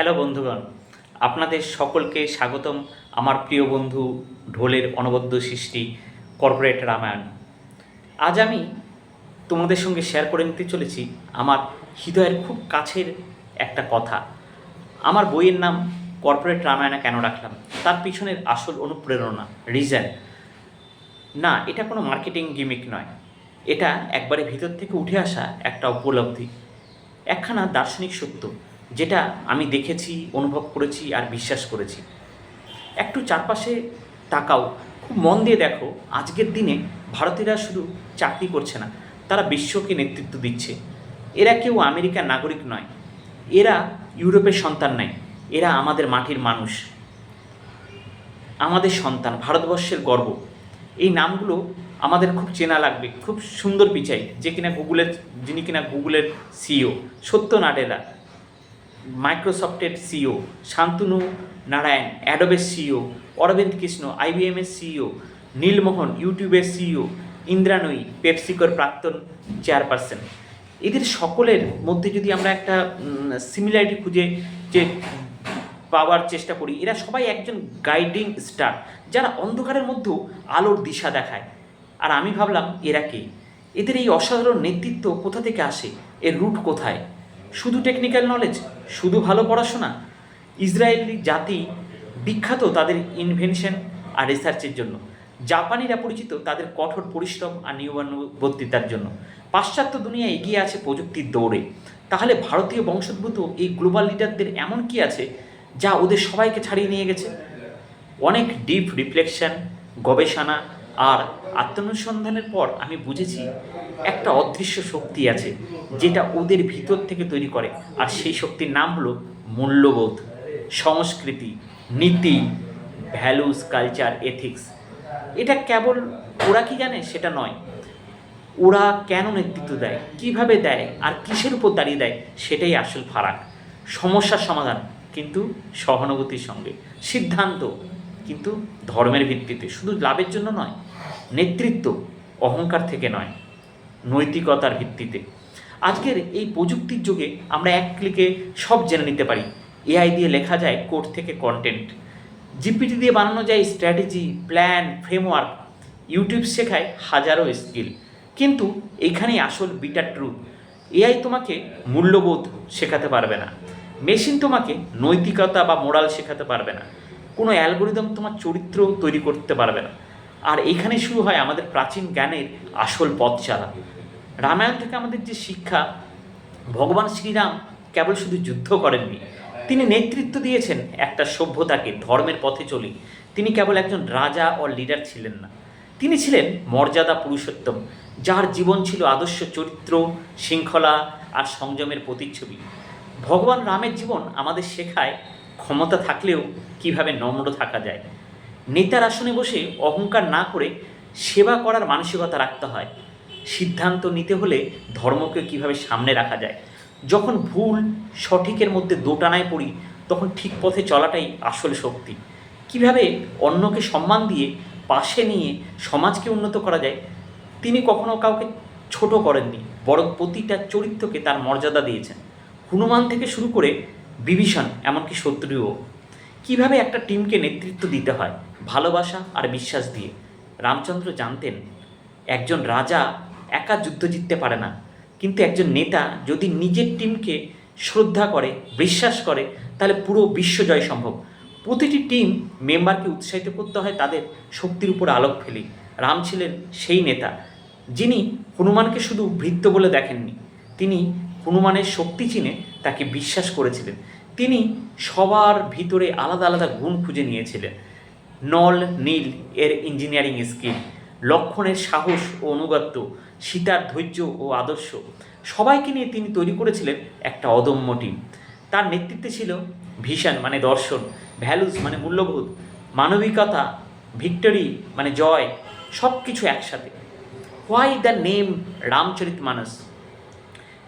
Hello বন্ধুগণ, আপনাদের সকলকে স্বাগতম আমার প্রিয় বন্ধু ঢোলের অনবদ্য সৃষ্টি, কর্পোরেট রামায়ণ। আজ আমি তোমাদের সঙ্গে শেয়ার করে নিতে চলেছি আমার হৃদয়ের খুব কাছের একটা কথা। আমার বইয়ের নাম কর্পোরেট রামায়ণা কেন রাখলাম? তার পিছনের আসল অনুপ্রেরণা রিজন না, এটা কোনো মার্কেটিং গিমিক নয়। এটা একবারে ভিতর থেকে উঠে আসা একটা উপলব্ধি। একখানা দার্শনিক সত্য। যেটা আমি দেখেছি, অনুভব করেছি আর বিশ্বাস করেছি। একটু চারপাশে তাকাও, খুব মন দিয়ে দেখো, আজকের দিনে ভারতীয়রা শুধু চাকরি করছে না, তারা বিশ্বকে নেতৃত্ব দিচ্ছে। এরা কেউ আমেরিকার নাগরিক নয়, এরা ইউরোপের সন্তান নয়, এরা আমাদের মাটির মানুষ। আমাদের সন্তান, ভারতবর্ষের গর্ব। এই নামগুলো আমাদের খুব চেনা লাগবে, খুব সুন্দর পিচাই, যে কিনা গুগলের যিনি কিনা গুগলের সিও সত্য নাডেলা মাইক্রোসফটের সিও শান্তনু নারায়ণ, অ্যাডোবের সিও অরবিন্দ কৃষ্ণ আইবিএমের সিও নীলমোহন, ইউটিউবের সিও ইন্দ্রানয়ী পেপসিকোর প্রাক্তন চেয়ারপারসন। এদের সকলের মধ্যে যদি আমরা একটা সিমিলারিটি খুঁজে যে পাওয়ার চেষ্টা করি, এরা সবাই একজন গাইডিং স্টার যারা অন্ধকারের মধ্যেও আলোর দিশা দেখায়। আর আমি ভাবলাম, এরা কে? এদের এই অসাধারণ নেতৃত্ব কোথা থেকে আসে? এর রুট কোথায়? শুধু টেকনিক্যাল নলেজ শুধু ভালো পড়াশোনা? ইসরায়েলি জাতি বিখ্যাত তাদের ইনভেনশন আর রিসার্চের জন্য। জাপানিরা পরিচিত তাদের কঠোর পরিশ্রম আর নিয়মানুবর্তিতার জন্য। পাশ্চাত্য দুনিয়া এগিয়ে আছে প্রযুক্তির দৌড়ে। তাহলে ভারতীয় বংশোদ্ভূত এই গ্লোবাল লিডারদের এমন কি আছে যা ওদের সবাইকে ছাড়িয়ে নিয়ে গেছে? অনেক ডিপ রিফ্লেকশন গবেষণা আর আত্মানুসন্ধানের পর আমি বুঝেছি একটা অদৃশ্য শক্তি আছে, যেটা ওদের ভিতর থেকে তৈরি করে। আর সেই শক্তির নাম হলো মূল্যবোধ, সংস্কৃতি, নীতি ভ্যালুস কালচার এথিক্স এটা কেবল ওরা কি জানে? সেটা নয়। ওরা কেন নেতৃত্ব দেয়? কীভাবে দেয়? আর কিসের উপর দাঁড়িয়ে দেয়? সেটাই আসল ফারাক। সমস্যার সমাধান কিন্তু সহানুভূতির সঙ্গে। সিদ্ধান্ত কিন্তু ধর্মের ভিত্তিতে। শুধু লাভের জন্য নয় নেতৃত্ব অহংকার থেকে নয়, নৈতিকতার ভিত্তিতে। আজকের এই প্রযুক্তির যুগে আমরা এক ক্লিকে সব জেনে নিতে পারি। এআই দিয়ে লেখা যায় কোড থেকে কন্টেন্ট জিপিটি দিয়ে বানানো যায় স্ট্র্যাটেজি প্ল্যান ফ্রেমওয়ার্ক ইউটিউব শেখায় হাজারো স্কিল কিন্তু এখানেই আসল বিটার ট্রুথ এআই তোমাকে মূল্যবোধ শেখাতে পারবে না। মেশিন তোমাকে নৈতিকতা বা মোরাল শেখাতে পারবে না। কোনো অ্যালগোরিদম তোমার চরিত্র তৈরি করতে পারবে না। আর এখানে শুরু হয় আমাদের প্রাচীন জ্ঞানের আসল পথ চালা রামায়ণ থেকে আমাদের যে শিক্ষা, ভগবান শ্রীরাম কেবল শুধু যুদ্ধ করেননি, তিনি নেতৃত্ব দিয়েছেন একটা সভ্যতাকে, ধর্মের পথে চলি। তিনি কেবল একজন রাজা ও লিডার ছিলেন না। তিনি ছিলেন মর্যাদা পুরুষোত্তম, যার জীবন ছিল আদর্শ চরিত্র, শৃঙ্খলা আর সংযমের প্রতিচ্ছবি। ভগবান রামের জীবন আমাদের শেখায় ক্ষমতা থাকলেও কীভাবে নম্র থাকা যায়। নেতার আসনে বসে অহংকার না করে সেবা করার মানসিকতা রাখতে হয়। সিদ্ধান্ত নিতে হলে ধর্মকে কীভাবে সামনে রাখা যায়? যখন ভুল সঠিকের মধ্যে দোটানায় পড়ি, তখন ঠিক পথে চলাটাই আসল শক্তি। কীভাবে অন্যকে সম্মান দিয়ে পাশে নিয়ে সমাজকে উন্নত করা যায়, তিনি কখনো কাউকে ছোট করেননি, বরং প্রতিটা চরিত্রকে তার মর্যাদা দিয়েছেন। হনুমান থেকে শুরু করে বিভীষণ, এমনকি শত্রুও। কীভাবে একটা টিমকে নেতৃত্ব দিতে হয়? ভালোবাসা আর বিশ্বাস দিয়ে। রামচন্দ্র জানতেন, একজন রাজা একা যুদ্ধ জিততে পারে না। কিন্তু একজন নেতা যদি নিজের টিমকে শ্রদ্ধা করে, বিশ্বাস করে, তাহলে পুরো বিশ্ব জয় সম্ভব। প্রতিটি টিম মেম্বারকে উৎসাহিত করতে হয় তাদের শক্তির উপর আলোক ফেলি। রাম ছিলেন সেই নেতা, যিনি হনুমানকে শুধু ভৃত্য বলে দেখেননি, তিনি হনুমানের শক্তি চিনে তাকে বিশ্বাস করেছিলেন। তিনি সবার ভিতরে আলাদা আলাদা গুণ খুঁজে নিয়েছিলেন। নল, নীল এর ইঞ্জিনিয়ারিং স্কিল লক্ষণের সাহস ও অনুগত্য, সীতার ধৈর্য ও আদর্শ, সবাইকে নিয়ে তিনি তৈরি করেছিলেন একটা অদম্য টিম তার নেতৃত্বে ছিল ভিশন মানে দর্শন ভ্যালুস মানে মূল্যবোধ, মানবিকতা ভিক্টরি মানে জয় সব কিছু একসাথে। Why the name Ramcharit Manas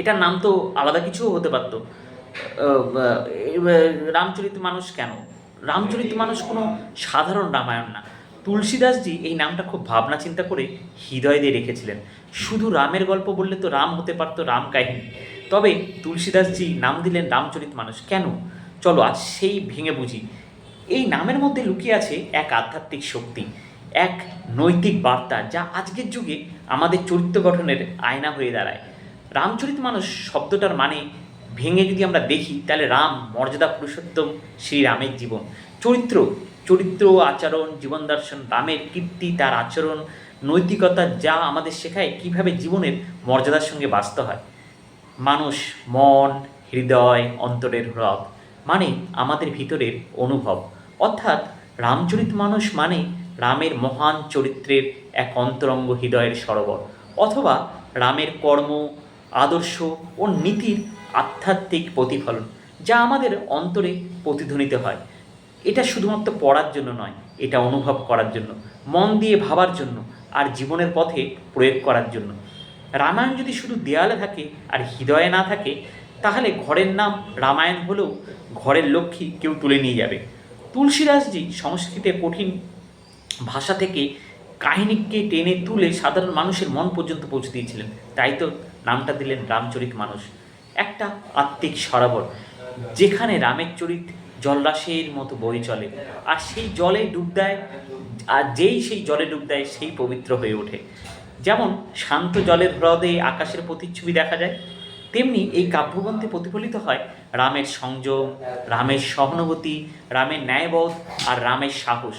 এটার নাম তো আলাদা কিছুও হতে পারত। রামচরিত মানুষ কেন? রামচরিত মানুষ কোনো সাধারণ রামায়ণ না। তুলসীদাসজি এই নামটা খুব ভাবনা চিন্তা করে হৃদয় দিয়ে রেখেছিলেন। শুধু রামের গল্প বললে তো রাম হতে পারতো রাম কাহিনী। তবে তুলসীদাসজি নাম দিলেন রামচরিত মানুষ। কেন? চলো আজ সেই ভেঙে বুঝি। এই নামের মধ্যে লুকিয়ে আছে এক আধ্যাত্মিক শক্তি, এক নৈতিক বার্তা যা আজকের যুগে আমাদের চরিত্র গঠনের আয়না হয়ে দাঁড়ায়। রামচরিত মানুষ শব্দটার মানে ভেঙে যদি আমরা দেখি, তাহলে রাম, মর্যাদা পুরুষোত্তম শ্রী রামের জীবন। চরিত্র চরিত্র আচরণ, জীবন দর্শন, রামের কীর্তি, তার আচরণ, নৈতিকতা যা আমাদের শেখায়, কীভাবে জীবনের মর্যাদার সঙ্গে বাঁচতে হয়। মানুষ, মন, হৃদয়, অন্তরের হ্রদ মানে আমাদের ভিতরের অনুভব। অর্থাৎ রামচরিত মানুষ মানে রামের মহান চরিত্রের এক অন্তরঙ্গ হৃদয়ের সরোবর। অথবা রামের কর্ম, আদর্শ ও নীতির আধ্যাত্মিক প্রতিফলন, যা আমাদের অন্তরে প্রতিধ্বনিত হয়। এটা শুধুমাত্র পড়ার জন্য নয়, এটা অনুভব করার জন্য, মন দিয়ে ভাবার জন্য আর জীবনের পথে প্রয়োগ করার জন্য। রামায়ণ যদি শুধু দেয়ালে থাকে আর হৃদয়ে না থাকে, তাহলে ঘরের নাম রামায়ণ হলেও ঘরের লক্ষ্মী কেউ তুলে নিয়ে যাবে। তুলসীদাসজি সংস্কৃতে কঠিন ভাষা থেকে কাহিনীকে টেনে তুলে সাধারণ মানুষের মন পর্যন্ত পৌঁছে দিয়েছিলেন। তাই তো নামটা দিলেন রামচরিত মানুষ। একটা আত্মিক সরোবর, যেখানে রামের চরিত জলরাশির মতো বই চলে। আর সেই জলে ডুব দেয়, আর যেই সেই জলে ডুব দেয়, সেই পবিত্র হয়ে ওঠে। যেমন শান্ত জলের হ্রদে আকাশের প্রতিচ্ছবি দেখা যায়, তেমনি এই কাব্যগ্রন্থে প্রতিফলিত হয় রামের সংযম, রামের সহানুভূতি, রামের ন্যায়বোধ আর রামের সাহস।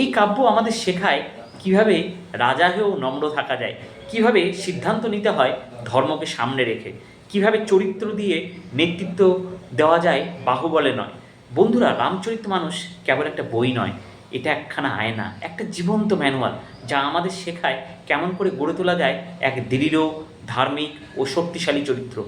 এই কাব্য আমাদের শেখায় কীভাবে রাজা হয়েও নম্র থাকা যায়, কীভাবে সিদ্ধান্ত নিতে হয় ধর্মকে সামনে রেখে। কীভাবে চরিত্র দিয়ে নেতৃত্ব দেওয়া যায় বাহুবলে নয়। বন্ধুরা, রামচরিত মানুষ কেবল একটা বই নয়, এটা একখানা আয়না, একটা জীবন্ত ম্যানুয়াল, যা আমাদের শেখায় কেমন করে গড়ে তোলা যায় এক দৃঢ়, ধার্মিক ও শক্তিশালী চরিত্র।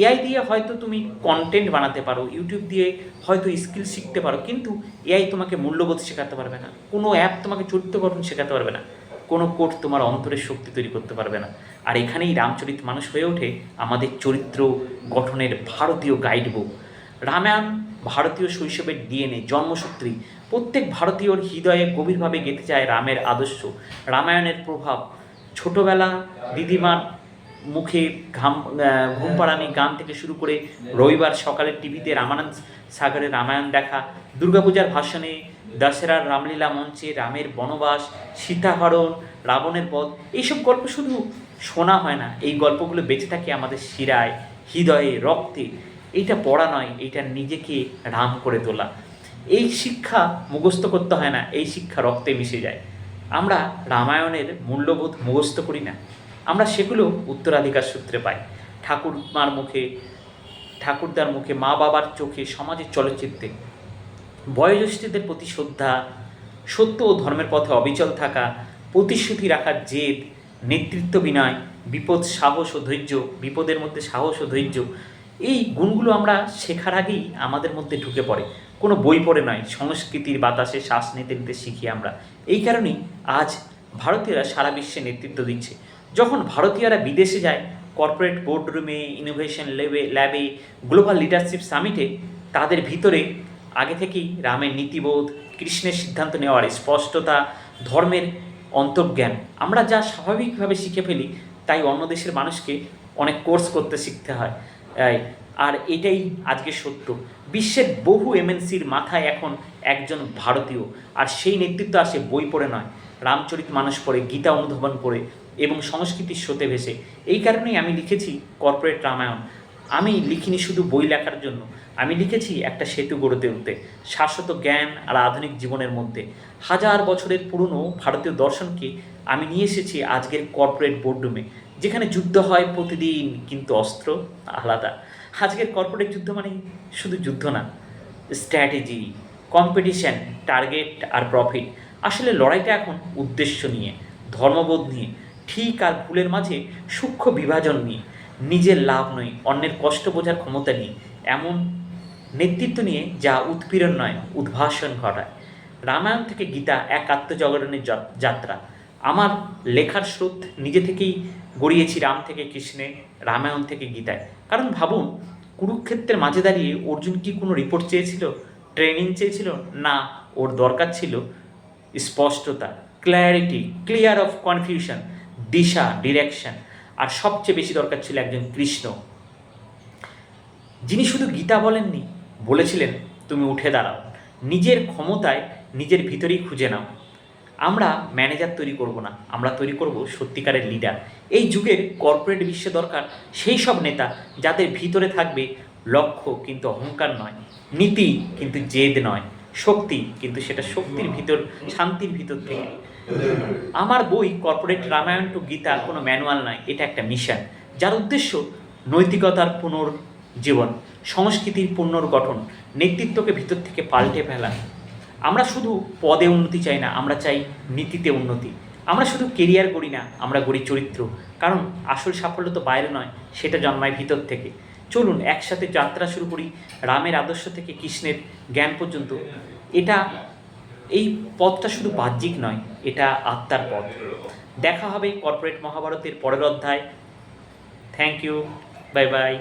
এআই দিয়ে হয়তো তুমি কন্টেন্ট বানাতে পারো ইউটিউব দিয়ে হয়তো স্কিল শিখতে পারো, কিন্তু এআই তোমাকে মূল্যবোধ শেখাতে পারবে না, কোনো অ্যাপ তোমাকে চরিত্র গঠন শেখাতে পারবে না। কোনো কোর্ট তোমার অন্তরের শক্তি তৈরি করতে পারবে না। আর এখানেই রামচরিত মানুষ হয়ে ওঠে আমাদের চরিত্র গঠনের ভারতীয় গাইড বুক রামায়ণ ভারতীয় শৈশবের ডিএনএ জন্মসূত্রী। প্রত্যেক ভারতীয়র হৃদয়ে গভীরভাবে গেঁথে যায় রামের আদর্শ। রামায়ণের প্রভাব ছোটবেলা দিদিমার মুখে ঘাম আহ, ঘুম পাড়ানি গান থেকে শুরু করে রবিবার সকালে টিভিতে রামানন্দ সাগরের রামায়ণ দেখা দুর্গাপূজার ভাষণে দশেরার রামলীলা মঞ্চে রামের বনবাস, সীতাহরণ, রাবণের বধ, এইসব গল্প শুধু শোনা হয় না। এই গল্পগুলো বেঁচে থাকে আমাদের শিরায়, হৃদয়ে, রক্তে। এইটা পড়া নয়, এইটা নিজেকে রাম করে তোলা। এই শিক্ষা মুখস্থ করতে হয় না, এই শিক্ষা রক্তে মিশে যায়। আমরা রামায়ণের মূল্যবোধ মুখস্থ করি না। আমরা সেগুলো উত্তরাধিকার সূত্রে পাই। ঠাকুরমার মুখে, ঠাকুরদার মুখে মা বাবার চোখে, সমাজের চলচ্চিত্রে। বয়োজ্যেষ্ঠদের প্রতি শ্রদ্ধা, সত্য ও ধর্মের পথে অবিচল থাকা, প্রতিশ্রুতি রাখার জেদ, নেতৃত্ব বিনয়, বিপদ, সাহস ও ধৈর্য, বিপদের মধ্যে সাহস ও ধৈর্য, এই গুণগুলো আমরা শেখার আগেই আমাদের মধ্যে ঢুকে পড়ে। কোনো বই পড়ে নয়, সংস্কৃতির বাতাসে শ্বাস নিতে নিতে শিখি আমরা। এই কারণেই আজ ভারতীয়রা সারা বিশ্বে নেতৃত্ব দিচ্ছে। যখন ভারতীয়রা বিদেশে যায়, কর্পোরেট বোর্ডরুমে, ইনোভেশন ল্যাবে ল্যাবে, গ্লোবাল লিডারশিপ সামিটে, তাদের ভিতরে আগে থেকেই রামের নীতিবোধ, কৃষ্ণের সিদ্ধান্ত নেওয়ার স্পষ্টতা, ধর্মের অন্তর্জ্ঞান, আমরা যা স্বাভাবিকভাবে শিখে ফেলি, তাই অন্য দেশের মানুষকে অনেক কোর্স করতে শিখতে হয়। আর এটাই আজকে সত্য। বিশ্বের বহু এমএনসির মাথায় এখন একজন ভারতীয়, আর সেই নেতৃত্ব আসে বই পড়ে নয়। রামচরিত মানুষ পড়ে, গীতা অনুধাবন করে এবং সংস্কৃতির স্রোতে ভেসে। এই কারণেই আমি লিখেছি কর্পোরেট রামায়ণ আমি লিখিনি শুধু বই লেখার জন্য। আমি লিখেছি একটা সেতু গড়ে তুলতে, শাশ্বত জ্ঞান আর আধুনিক জীবনের মধ্যে। হাজার বছরের পুরনো ভারতীয় দর্শনকে আমি নিয়ে এসেছি আজকের কর্পোরেট বোর্ডরুমে যেখানে যুদ্ধ হয় প্রতিদিন, কিন্তু অস্ত্র আলাদা। আজকের কর্পোরেট যুদ্ধ মানে শুধু যুদ্ধ না স্ট্র্যাটেজি কম্পিটিশান টার্গেট আর প্রফিট আসলে লড়াইটা এখন উদ্দেশ্য নিয়ে, ধর্মবোধ নিয়ে, ঠিক আর ভুলের মাঝে সূক্ষ্ম বিভাজন নিয়ে। নিজের লাভ নয়, অন্যের কষ্ট বোঝার ক্ষমতা নিয়ে এমন নেতৃত্ব নিয়ে যা উৎপীড়ন নয়, উদ্ভাসন ঘটায়। রামায়ণ থেকে গীতা এক আত্মজগরণের যাত্রা। আমার লেখার স্রোত নিজে থেকেই গড়িয়েছি রাম থেকে কৃষ্ণে, রামায়ণ থেকে গীতায়। কারণ ভাবুন, কুরুক্ষেত্রের মাঝে দাঁড়িয়ে অর্জুন কি কোনো রিপোর্ট চেয়েছিল? ট্রেনিং চেয়েছিল? না, ওর দরকার ছিল স্পষ্টতা ক্ল্যারিটি ক্লিয়ার অফ কনফিউশন দিশা ডিরেকশন আর সবচেয়ে বেশি দরকার ছিল একজন কৃষ্ণ। যিনি শুধু গীতা বলেননি, বলেছিলেন, তুমি উঠে দাঁড়াও, নিজের ক্ষমতায় নিজের ভিতরেই খুঁজে নাও। আমরা ম্যানেজার তৈরি করব না, আমরা তৈরি করব সত্যিকারের লিডার এই যুগের কর্পোরেট বিশ্বে দরকার সেই সব নেতা যাদের ভিতরে থাকবে লক্ষ্য কিন্তু অহংকার নয়, নীতি কিন্তু জেদ নয়। শক্তি, কিন্তু সেটা শক্তির ভিতর, শান্তির ভিতর থেকে। আমার বই কর্পোরেট রামায়ণ টু গীতা কোনো ম্যানুয়াল নয়, এটা একটা মিশন যার উদ্দেশ্য নৈতিকতার পুনর্জীবন, সংস্কৃতির পুনর্গঠন, নেতৃত্বকে ভিতর থেকে পাল্টে ফেলা। আমরা শুধু পদে উন্নতি চাই না, আমরা চাই নীতিতে উন্নতি। আমরা শুধু কেরিয়ার গড়ি না, আমরা গড়ি চরিত্র। কারণ আসল সাফল্য তো বাইরে নয়, সেটা জন্মায় ভিতর থেকে। চলুন, একসাথে যাত্রা শুরু করি রামের আদর্শ থেকে কৃষ্ণের জ্ঞান পর্যন্ত। এটা এই পথটা শুধু বাহ্যিক নয়, এটা আত্মার পথ। দেখা হবে কর্পোরেট মহাভারতের পরের অধ্যায়। Thank you bye bye